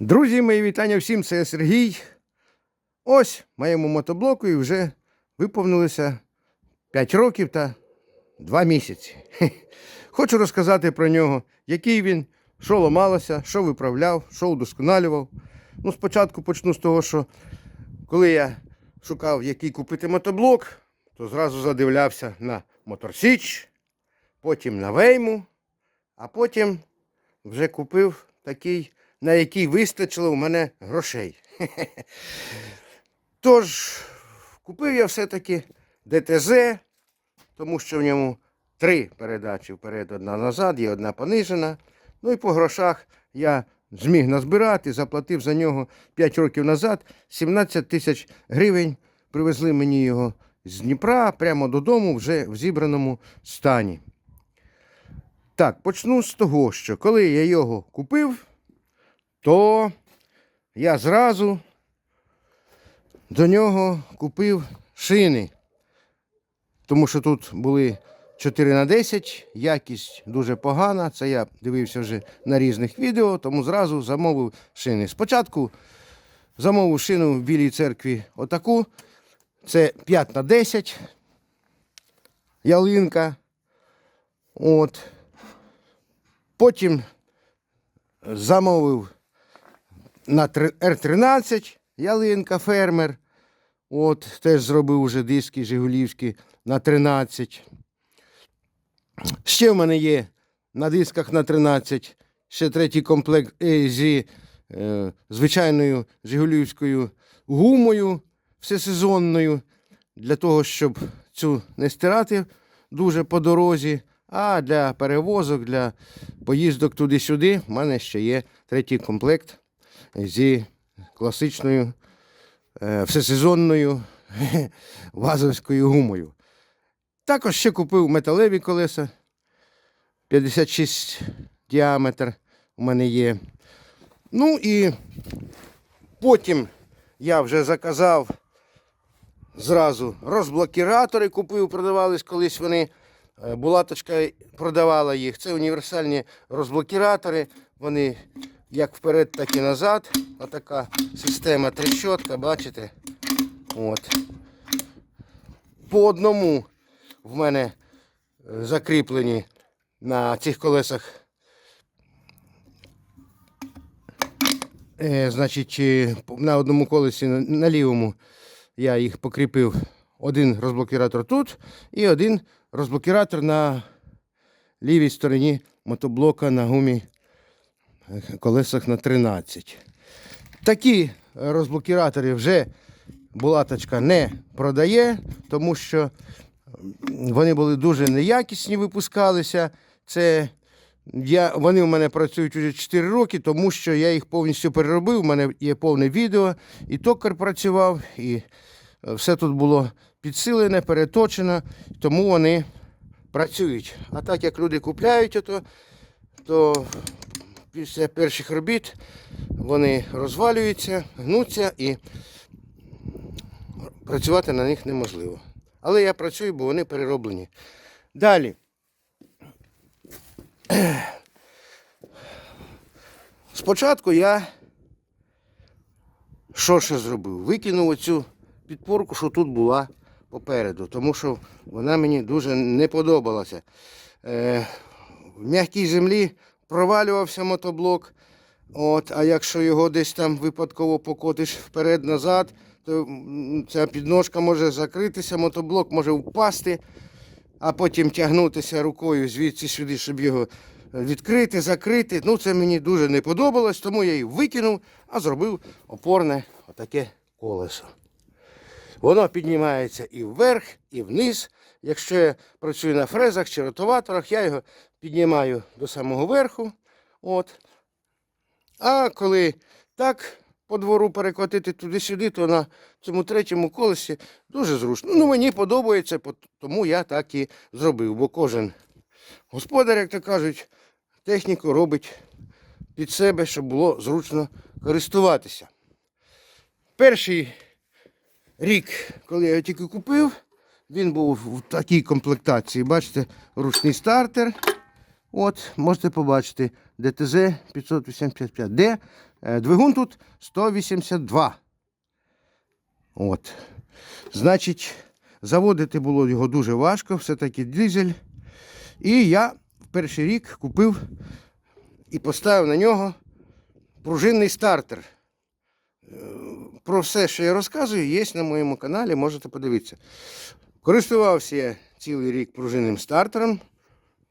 Друзі, мої вітання всім, це Сергій. Ось моєму мотоблоку і вже виповнилося 5 років та 2 місяці. Хочу розказати про нього, який він, що ламалося, що виправляв, що удосконалював. Ну, спочатку почну з того, що коли я шукав, який купити мотоблок, то зразу задивлявся на Моторсіч, потім на Вейму, а потім вже купив такий, на який вистачило у мене грошей. Тож, купив я все-таки ДТЗ, тому що в ньому три передачі вперед, одна назад, є одна понижена. Ну і по грошах я зміг назбирати, заплатив за нього 5 років назад 17 тисяч гривень. Привезли мені його з Дніпра прямо додому, вже в зібраному стані. Так, почну з того, що коли я його купив, то я зразу до нього купив шини. Тому що тут були 4 на 10, якість дуже погана. Це я дивився вже на різних відео, тому зразу замовив шини. Спочатку замовив шину в Білій церкві отаку. Це 5 на 10 ялинка. От. Потім замовив на Р-13 ялинка фермер. От, теж зробив уже диски Жигулівські на 13. Ще в мене є на дисках на 13 ще третій комплект е, зі е, звичайною Жигулівською гумою всесезонною, для того, щоб цю не стирати дуже по дорозі. А для перевозок, для поїздок туди-сюди, в мене ще є третій комплект зі класичною е, всесезонною вазовською гумою. Також ще купив металеві колеса 56 діаметр у мене є. Ну і потім я вже заказав зразу розблокіратори, купив, продавались колись вони. Е, Булаточка продавала їх. Це універсальні розблокіратори. Вони як вперед, так і назад. Отака система трещотка, бачите? От. По одному в мене е, закріплені на цих колесах. Е, значить, на одному колесі на, лівому я їх покріпив. Один розблокіратор тут і один розблокіратор на лівій стороні мотоблока на гумі колесах на 13. Такі розблокіратори вже Булаточка не продає, тому що вони були дуже неякісні, випускалися. Це я, вони у мене працюють вже 4 роки, тому що я їх повністю переробив. У мене є повне відео, і токар працював, і все тут було підсилене, переточено, тому вони працюють. А так як люди купляють, ото, то після перших робіт вони розвалюються, гнуться і працювати на них неможливо. Але я працюю, бо вони перероблені. Далі. Спочатку я що ще зробив? Викинув оцю підпорку, що тут була попереду, тому що вона мені дуже не подобалася. Е, в м'якій землі провалювався мотоблок. От, а якщо його десь там випадково покотиш вперед-назад, то ця підножка може закритися, мотоблок може впасти, а потім тягнутися рукою звідси сюди, щоб його відкрити, закрити. Ну, це мені дуже не подобалось, тому я її викинув, а зробив опорне отаке колесо. Воно піднімається і вверх, і вниз. Якщо я працюю на фрезах чи ротоваторах, я його піднімаю до самого верху. От. А коли так по двору перекотити туди-сюди, то на цьому третьому колесі дуже зручно. Ну, мені подобається, тому я так і зробив. Бо кожен господар, як то кажуть, техніку робить під себе, щоб було зручно користуватися. Перший рік, коли я його тільки купив, він був в такій комплектації. Бачите, ручний стартер. От, можете побачити ДТЗ 585D. Е, Двигун тут 182. От. Значить, заводити було його дуже важко, все-таки дизель. І я в перший рік купив і поставив на нього пружинний стартер. Е, Про все, що я розказую, є на моєму каналі, можете подивитися. Користувався я цілий рік пружинним стартером.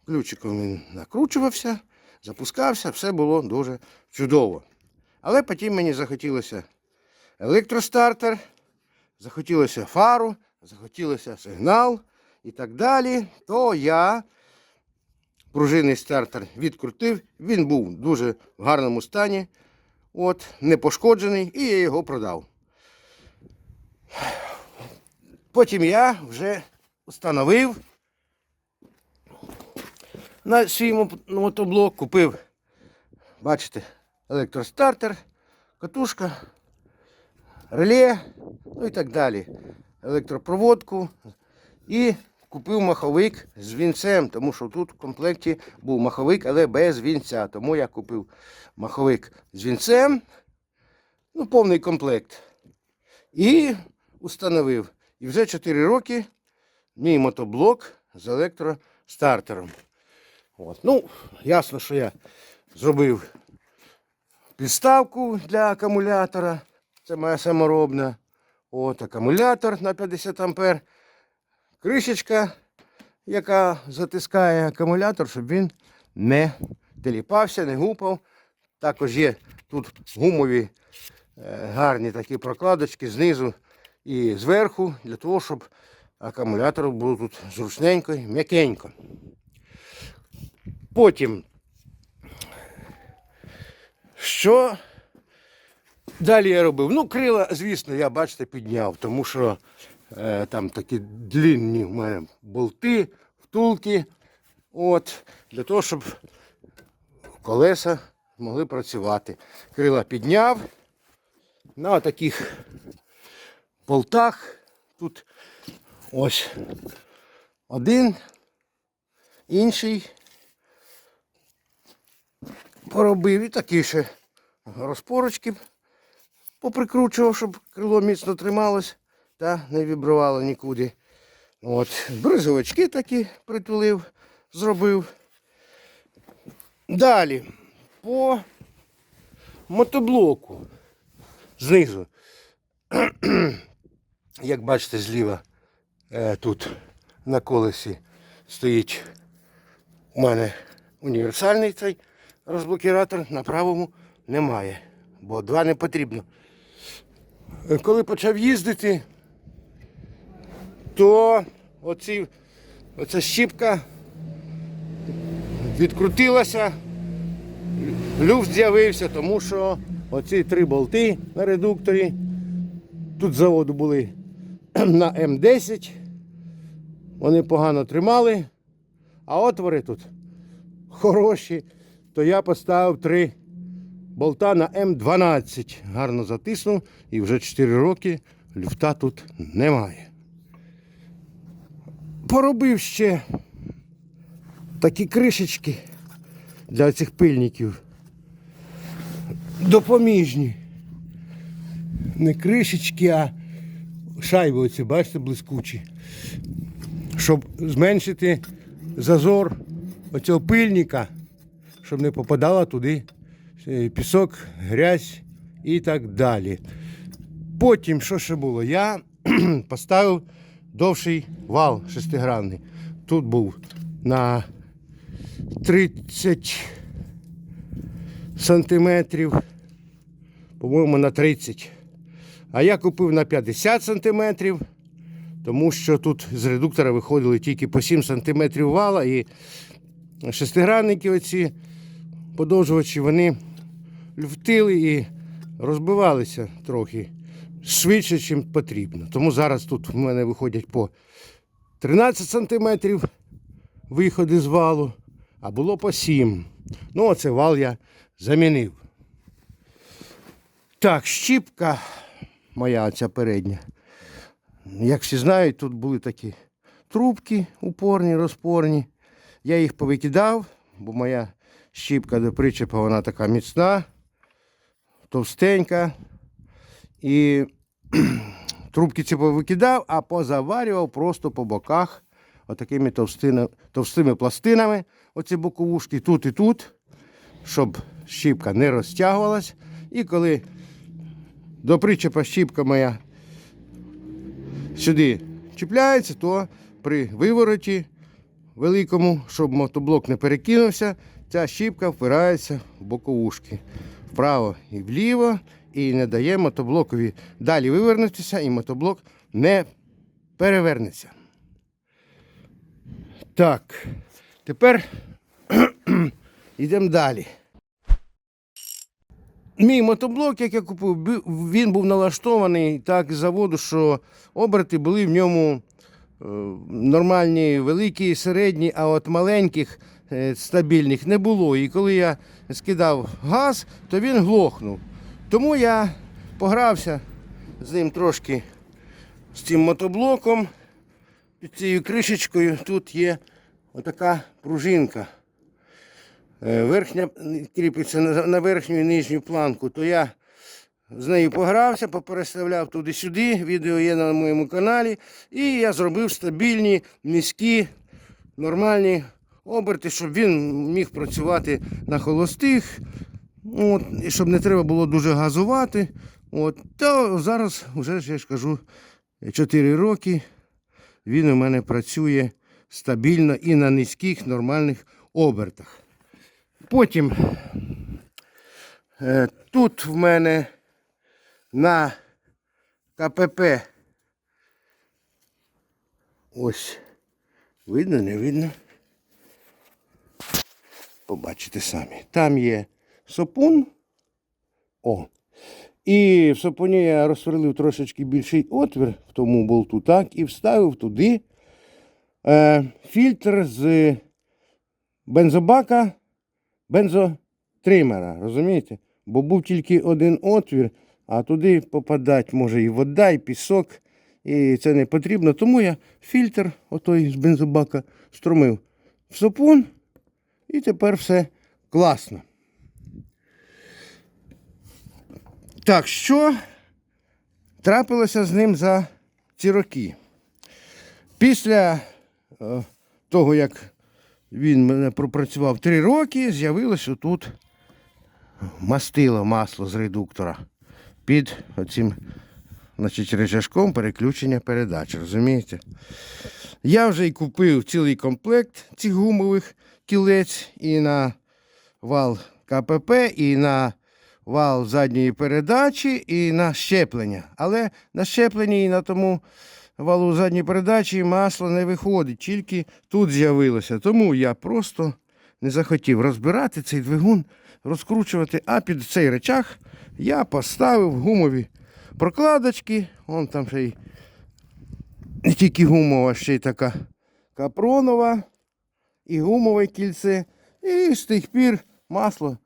Ключиком він накручувався, запускався, все було дуже чудово. Але потім мені захотілося електростартер, захотілося фару, захотілося сигнал і так далі. То я пружинний стартер відкрутив. Він був дуже в гарному стані, от, не пошкоджений, і я його продав. Потім я вже встановив на свій мотоблок, купив, бачите, електростартер, катушка, реле, ну і так далі. Електропроводку. І купив маховик з вінцем, тому що тут в комплекті був маховик, але без вінця. Тому я купив маховик з вінцем, ну, повний комплект. І установив. І вже 4 роки мій мотоблок з електростартером. От. Ну, ясно, що я зробив підставку для акумулятора. Це моя саморобна. От акумулятор на 50 ампер. Кришечка, яка затискає акумулятор, щоб він не теліпався, не гупав. Також є тут гумові е, гарні такі прокладочки знизу і зверху, для того, щоб акумулятор був тут зручненько м'якенько. Потім, що далі я робив? Ну, крила, звісно, я, бачите, підняв, тому що е, там такі длинні в мене болти, втулки. От, для того, щоб колеса могли працювати. Крила підняв. На таких болтах. Тут ось один, інший поробив і такі ще розпорочки поприкручував, щоб крило міцно трималось та не вібрувало нікуди. От, бризовички такі притулив, зробив. Далі по мотоблоку знизу. Як бачите, зліва е, тут на колесі стоїть у мене універсальний цей розблокіратор, на правому немає, бо два не потрібно. Коли почав їздити, то оці, оця щіпка відкрутилася, люфт з'явився, тому що оці три болти на редукторі тут заводу були на М10. Вони погано тримали, а отвори тут хороші. То я поставив три болта на М12. Гарно затиснув і вже 4 роки люфта тут немає. Поробив ще такі кришечки для цих пильників. Допоміжні. Не кришечки, а шайби оці, бачите, блискучі. Щоб зменшити зазор оцього пильника, щоб не попадала туди е, пісок, грязь і так далі. Потім, що ще було? Я поставив довший вал шестигранний. Тут був на 30 сантиметрів, по-моєму, на 30. А я купив на 50 сантиметрів, тому що тут з редуктора виходили тільки по 7 сантиметрів вала і шестигранники оці подовжувачі, вони люфтили і розбивалися трохи швидше, ніж потрібно. Тому зараз тут в мене виходять по 13 сантиметрів виходи з валу, а було по 7. Ну, оце вал я замінив. Так, щіпка моя ця передня. Як всі знають, тут були такі трубки упорні, розпорні. Я їх повикидав, бо моя щіпка до причепа вона така міцна. товстенька. І трубки ці повикидав, а позаварював просто по боках отакими товстими пластинами. Оці боковушки тут і тут, щоб щіпка не розтягувалась. І коли до причепа щіпка моя сюди чіпляється, то при вивороті великому, щоб мотоблок не перекинувся, ця щіпка впирається в боковушки вправо і вліво, і не дає мотоблокові далі вивернутися, і мотоблок не перевернеться. Так, тепер йдемо далі. Мій мотоблок, як я купив, він був налаштований так з заводу, що оберти були в ньому е, нормальні, великі, середні, а от маленьких е, стабільних не було. І коли я скидав газ, то він глохнув. Тому я погрався з ним трошки з цим мотоблоком. Під цією кришечкою тут є отака пружинка. Е, Верхня кріпиться на, верхню і нижню планку, то я з нею погрався, попереставляв туди-сюди. Відео є на моєму каналі. І я зробив стабільні, низькі, нормальні оберти, щоб він міг працювати на холостих. От, і щоб не треба було дуже газувати. От, то зараз, вже я ж кажу, 4 роки він у мене працює стабільно і на низьких нормальних обертах. Потім е, тут в мене на КПП. Ось. Видно, не видно. Побачите самі. Там є сопун. О. І в сопуні я розсверлив трошечки більший отвір в тому болту, так, і вставив туди е, фільтр з бензобака бензотримера, розумієте? Бо був тільки один отвір, а туди попадать може і вода, і пісок, і це не потрібно. Тому я фільтр отой з бензобака струмив в сапун, і тепер все класно. Так, що трапилося з ним за ці роки? Після е, того, як він мене пропрацював три роки, з'явилося тут мастило масло з редуктора під оцим значить, речашком переключення передач. Розумієте? Я вже й купив цілий комплект цих гумових кілець і на вал КПП, і на вал задньої передачі, і на щеплення. Але на щепленні і на тому валу задньої передачі масло не виходить, тільки тут з'явилося. Тому я просто не захотів розбирати цей двигун, розкручувати, а під цей речах я поставив гумові прокладочки. Вон там ще й не тільки гумова, ще й така капронова і гумове кільце. І з тих пір масло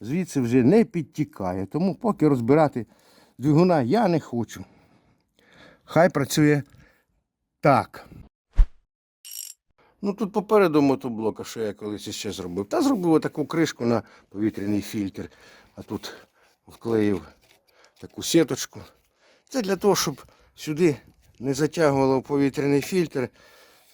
звідси вже не підтікає. Тому поки розбирати двигуна я не хочу. Хай працює так. Ну тут попереду мотоблока, що я колись ще зробив. Та зробив таку кришку на повітряний фільтр, а тут вклеїв таку сіточку. Це для того, щоб сюди не затягувало повітряний фільтр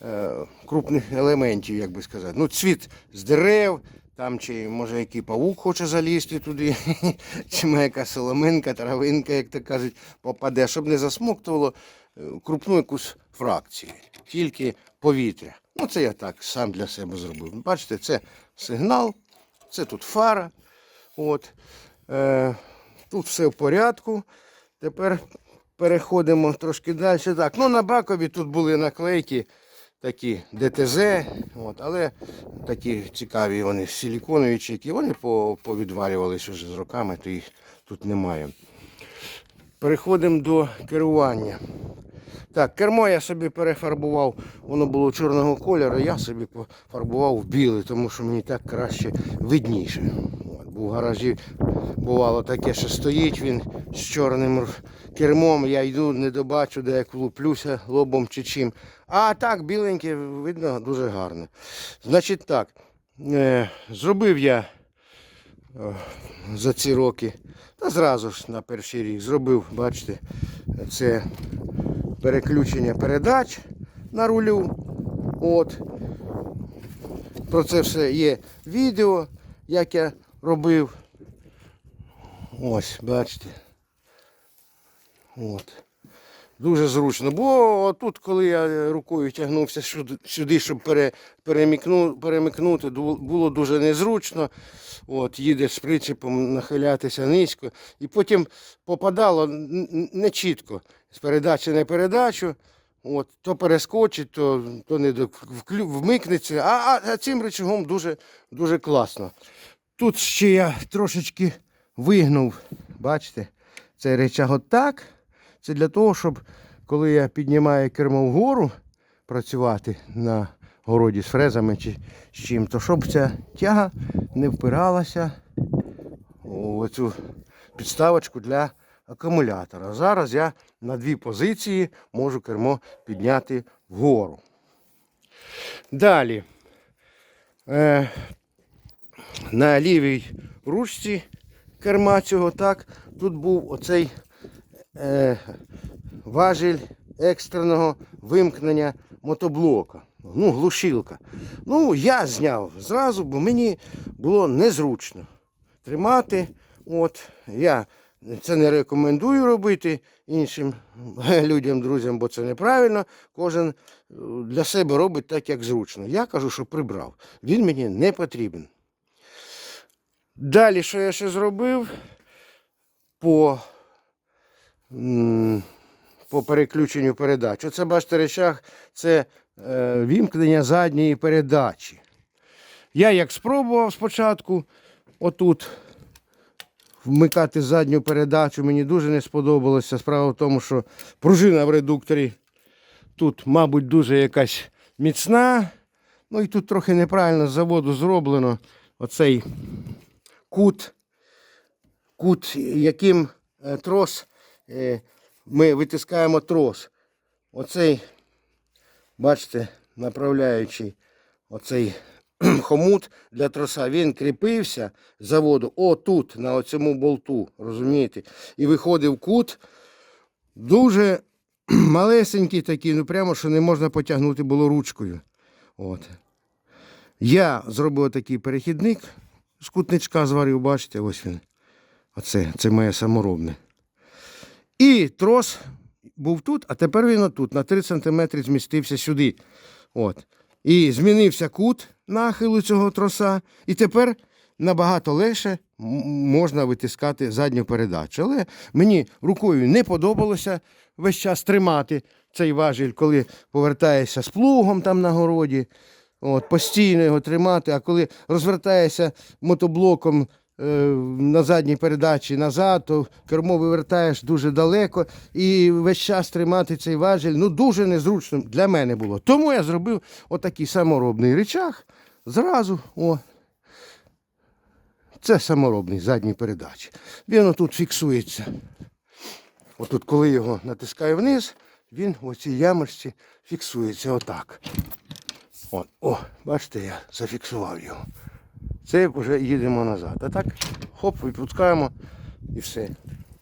е, крупних елементів, як би сказати. Ну, цвіт з дерев, там чи може який павук хоче залізти туди, чи моя яка соломинка, травинка, як то кажуть, попаде, щоб не засмоктувало крупну якусь фракцію, тільки повітря. Ну, це я так сам для себе зробив. Бачите, це сигнал, це тут фара. От. Е, тут все в порядку. Тепер переходимо трошки далі. Так, ну на бакові тут були наклейки такі ДТЗ, от, але такі цікаві вони силіконові чеки, вони по- повідвалювалися вже з роками, то їх тут немає. Переходимо до керування. Так, кермо я собі перефарбував, воно було чорного кольору, я собі пофарбував в білий, тому що мені так краще видніше. Бо в гаражі бувало таке, що стоїть він з чорним кермом, я йду, не добачу, де я влуплюся лобом чи чим. А так, біленьке, видно, дуже гарно. Значить так, е, зробив я е, за ці роки. Та зразу ж на перший рік зробив, бачите, це переключення передач на рулю. От. Про це все є відео, як я робив. Ось, бачите. От. Дуже зручно. Бо тут, коли я рукою тягнувся сюди, щоб перемикнути, було дуже незручно. От, їдеш з причепом нахилятися низько. І потім попадало не чітко. З передачі на передачу. От, то перескочить, то, то не до, вмикнеться. А, а, цим рычагом дуже, дуже класно. Тут ще я трошечки вигнув, бачите, цей речаг отак. Це для того, щоб коли я піднімаю кермо вгору працювати на городі з фрезами чи з чим, то щоб ця тяга не впиралася у цю підставочку для акумулятора. Зараз я на дві позиції можу кермо підняти вгору. Далі. Е, на лівій ручці керма цього так. Тут був оцей е, важіль екстреного вимкнення мотоблока. Ну, глушилка. Ну, я зняв зразу, бо мені було незручно тримати. От, я це не рекомендую робити іншим людям, друзям, бо це неправильно. Кожен е, для себе робить так, як зручно. Я кажу, що прибрав. Він мені не потрібен. Далі, що я ще зробив по, по переключенню передач. Оце бачите, речах, це е, вімкнення задньої передачі. Я як спробував спочатку отут вмикати задню передачу, мені дуже не сподобалося. Справа в тому, що пружина в редукторі тут, мабуть, дуже якась міцна. Ну і тут трохи неправильно з заводу зроблено оцей кут, кут, яким е, трос, ми витискаємо трос. Оцей, бачите, направляючий оцей хомут для троса, він кріпився з заводу отут, на оцьому болту, розумієте? І виходив кут дуже малесенький такий, ну прямо що не можна потягнути було ручкою. От. Я зробив такий перехідник з кутничка зварив, бачите, ось він. Оце, це моє саморобне. І трос був тут, а тепер він отут, на 3 см змістився сюди. От. І змінився кут нахилу цього троса. І тепер набагато легше можна витискати задню передачу. Але мені рукою не подобалося весь час тримати цей важіль, коли повертаєшся з плугом там на городі. От, постійно його тримати, а коли розвертаєшся мотоблоком на задній передачі назад, то кермо вивертаєш дуже далеко і весь час тримати цей важіль ну, дуже незручно для мене було. Тому я зробив отакий саморобний речах зразу. О. Це саморобний задній передачі. Він отут фіксується. Отут, коли його натискаю вниз, він в цій ямочці фіксується отак. От, о, бачите, я зафіксував його. Це вже їдемо назад. А так, хоп, випускаємо і все.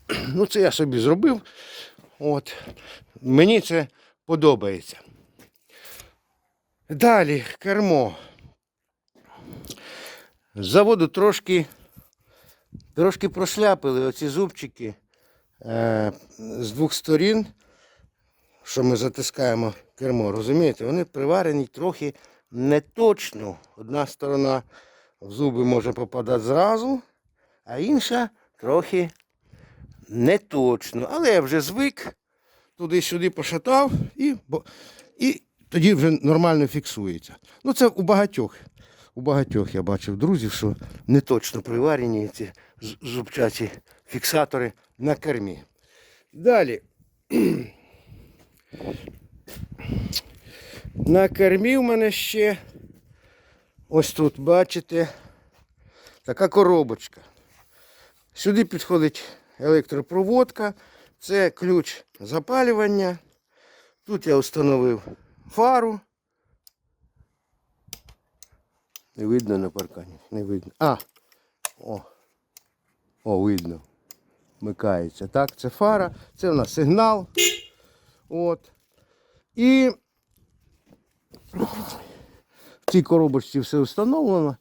Ну, це я собі зробив. От. Мені це подобається. Далі кермо. З заводу трошки, трошки прошляпили оці зубчики е, з двох сторін що ми затискаємо кермо, розумієте, вони приварені трохи не точно. Одна сторона в зуби може попадати зразу, а інша трохи не точно. Але я вже звик, туди-сюди пошатав і, і тоді вже нормально фіксується. Ну це у багатьох. У багатьох я бачив друзів, що не точно приварені ці зубчаті фіксатори на кермі. Далі. На кермі в мене ще ось тут, бачите, така коробочка. Сюди підходить електропроводка, це ключ запалювання. Тут я встановив фару. Не видно на паркані, не видно. А! О! О, видно. вмикається. Так, це фара, це у нас сигнал. От. І цій коробочці все встановлено,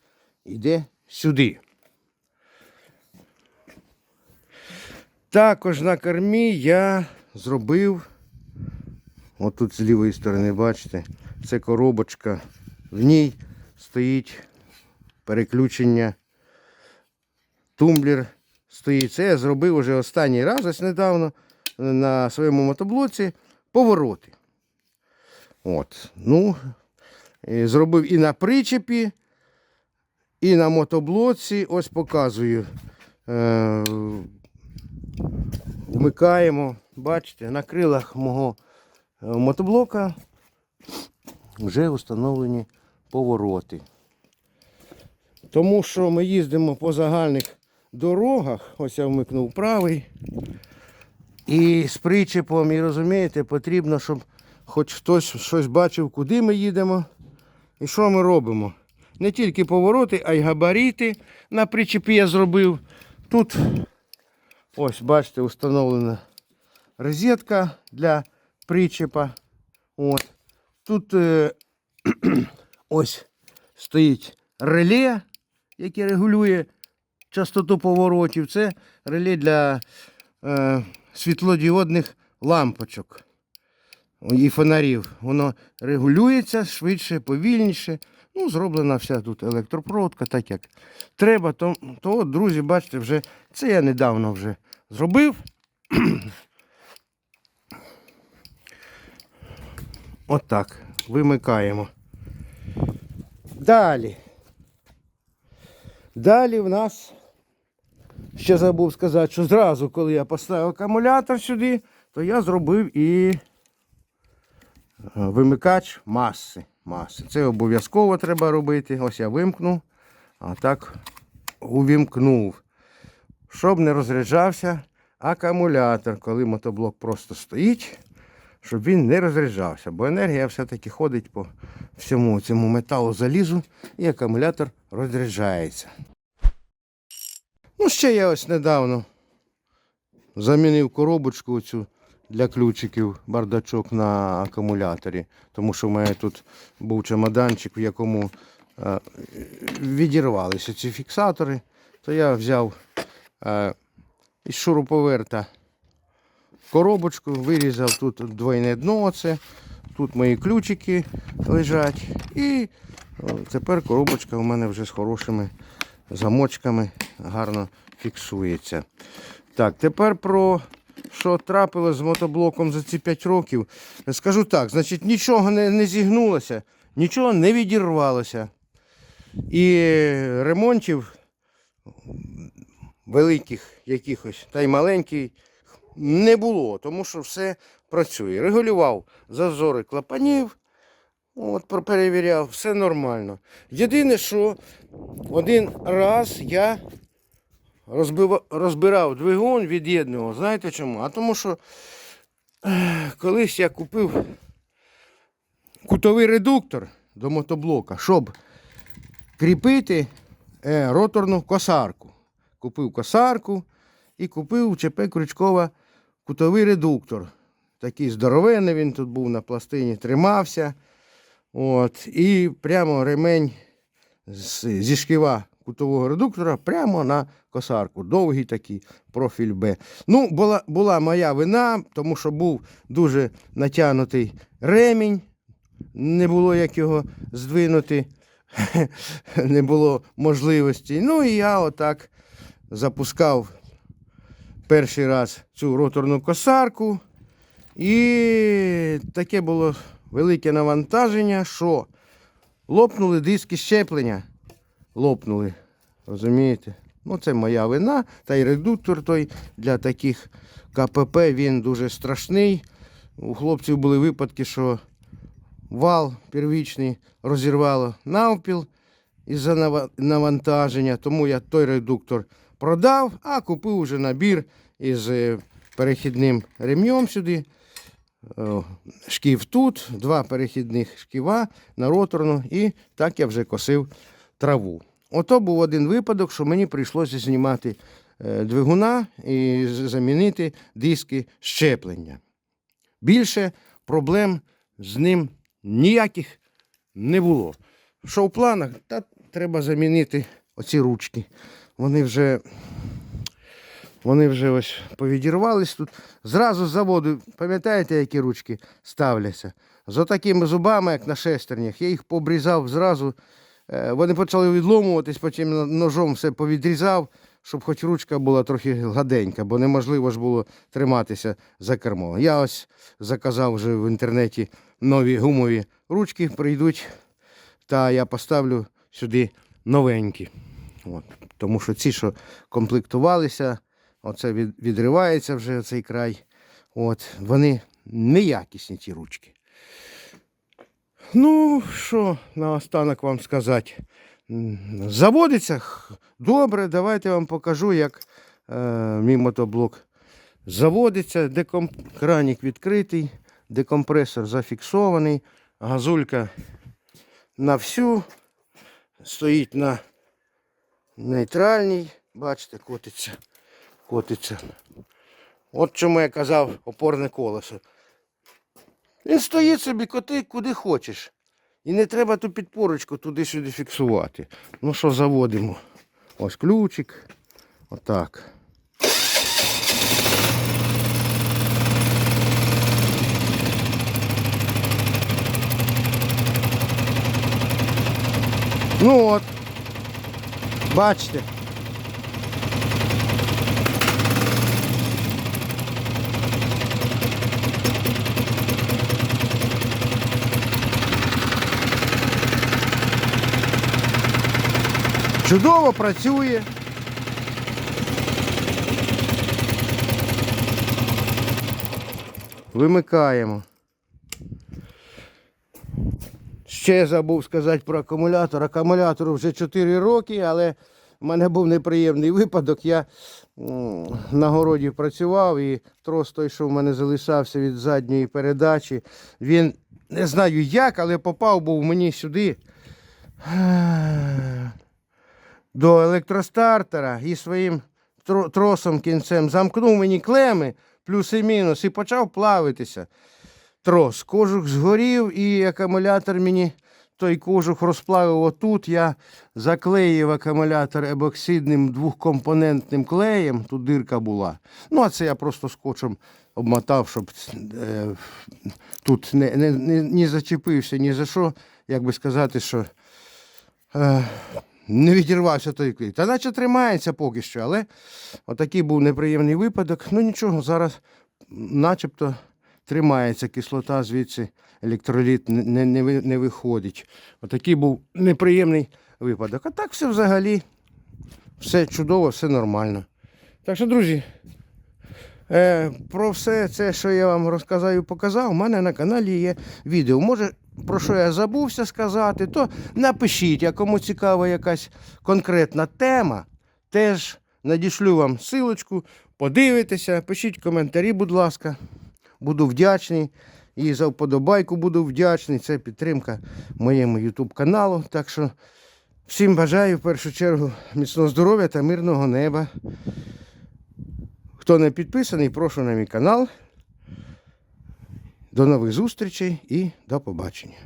йде сюди. Також на кормі я зробив, отут з лівої сторони, бачите, це коробочка, в ній стоїть переключення, тумблер стоїть. Це я зробив вже останній раз, ось недавно на своєму мотоблоці повороти. От, ну, зробив і на причепі, і на мотоблоці. Ось показую. Е, вмикаємо. Бачите, на крилах мого е, мотоблока вже встановлені повороти. Тому що ми їздимо по загальних дорогах, ось я вмикнув правий. І з причепом, і розумієте, потрібно, щоб хоч хтось щось бачив, куди ми їдемо і що ми робимо. Не тільки повороти, а й габарити на причепі я зробив. Тут ось, бачите, встановлена розетка для причепа. От. Тут е, ось стоїть реле, яке регулює частоту поворотів. Це реле для е, світлодіодних лампочок і фонарів. Воно регулюється швидше, повільніше. Ну, зроблена вся тут електропроводка, так як треба. То, то друзі, бачите, вже це я недавно вже зробив. Отак. Вимикаємо. Далі. Далі в нас, ще забув сказати, що зразу, коли я поставив акумулятор сюди, то я зробив і вимикач маси. маси. Це обов'язково треба робити. Ось я вимкнув, а так увімкнув. Щоб не розряджався акумулятор, коли мотоблок просто стоїть, щоб він не розряджався. Бо енергія все-таки ходить по всьому цьому металу залізу і акумулятор розряджається. Ну, ще я ось недавно замінив коробочку цю для ключиків, бардачок на акумуляторі. Тому що в мене тут був чемоданчик, в якому е, відірвалися ці фіксатори. То я взяв е, із шуруповерта коробочку, вирізав тут двойне дно. Оце. Тут мої ключики лежать. І тепер коробочка у мене вже з хорошими замочками гарно фіксується. Так, тепер про що трапилось з мотоблоком за ці 5 років. Скажу так, значить, нічого не, не зігнулося, нічого не відірвалося. І ремонтів великих якихось та й маленьких не було, тому що все працює. Регулював зазори клапанів, от, перевіряв, все нормально. Єдине, що один раз я розбирав двигун, від'єднував. Знаєте чому? А тому що колись я купив кутовий редуктор до мотоблока, щоб кріпити е, роторну косарку. Купив косарку і купив ЧП Крючкова кутовий редуктор. Такий здоровенний він тут був на пластині, тримався. От, і прямо ремень зі шківа кутового редуктора прямо на косарку. Довгий такий профіль Б. Ну, була, була моя вина, тому що був дуже натягнутий ремінь. Не було як його здвинути, не було можливості. Ну і я отак запускав перший раз цю роторну косарку. І таке було велике навантаження, що лопнули диски щеплення. Лопнули. Розумієте? Ну, це моя вина. Та й редуктор той для таких КПП він дуже страшний. У хлопців були випадки, що вал первічний розірвало навпіл із-за навантаження. Тому я той редуктор продав, а купив уже набір із е, перехідним ремнем сюди. Шків тут, два перехідних шківа на роторну, і так я вже косив траву. Ото був один випадок, що мені прийшлося знімати е, двигуна і замінити диски щеплення. Більше проблем з ним ніяких не було. Що в планах? Та треба замінити оці ручки. Вони вже, вони вже ось повідірвались тут. Зразу з заводу, пам'ятаєте, які ручки ставляться? З отакими зубами, як на шестернях. Я їх побрізав зразу. Е, Вони почали відломуватись, потім ножом все повідрізав, щоб хоч ручка була трохи гладенька, бо неможливо ж було триматися за кермо. Я ось заказав вже в інтернеті нові гумові ручки, прийдуть, та я поставлю сюди новенькі. От. Тому що ці, що комплектувалися, оце відривається вже цей край. От. Вони неякісні ті ручки. Ну, що наостанок вам сказати? Заводиться добре. Давайте вам покажу, як е, мій мотоблок заводиться. Деком... Кранік відкритий, декомпресор зафіксований, газулька на всю, стоїть на нейтральній. Бачите, котиться. Котиться. От чому я казав опорне колесо. Він стоїть собі, коти куди хочеш. І не треба ту підпорочку туди-сюди фіксувати. Ну що, заводимо. Ось ключик. Отак. Ну от. Бачите. Чудово працює. Вимикаємо. Ще забув сказати про акумулятор. Акумулятору вже 4 роки, але в мене був неприємний випадок. Я на городі працював і трос той, що в мене залишався від задньої передачі. Він не знаю як, але попав був мені сюди до електростартера і своїм тросом кінцем замкнув мені клеми плюс і мінус і почав плавитися. Трос. Кожух згорів і акумулятор мені той кожух розплавив отут. Я заклеїв акумулятор ебоксидним двохкомпонентним клеєм, тут дирка була. Ну, а це я просто скотчем обмотав, щоб е, тут не, не, не, не зачепився ні за що, як би сказати, що. Е, не відірвався той клей. Та наче тримається поки що, але отакий був неприємний випадок. Ну нічого, зараз начебто тримається кислота, звідси електроліт не, не, не, виходить. Отакий був неприємний випадок. А так все взагалі все чудово, все нормально. Так що, друзі, про все це, що я вам розказав і показав, у мене на каналі є відео. Може, про що я забувся сказати, то напишіть, а кому цікава якась конкретна тема, теж надішлю вам силочку, подивитеся, пишіть коментарі, будь ласка. Буду вдячний. І за вподобайку буду вдячний. Це підтримка моєму YouTube каналу. Так що всім бажаю в першу чергу міцного здоров'я та мирного неба. Хто не підписаний, прошу на мій канал. До нових зустрічей і до побачення.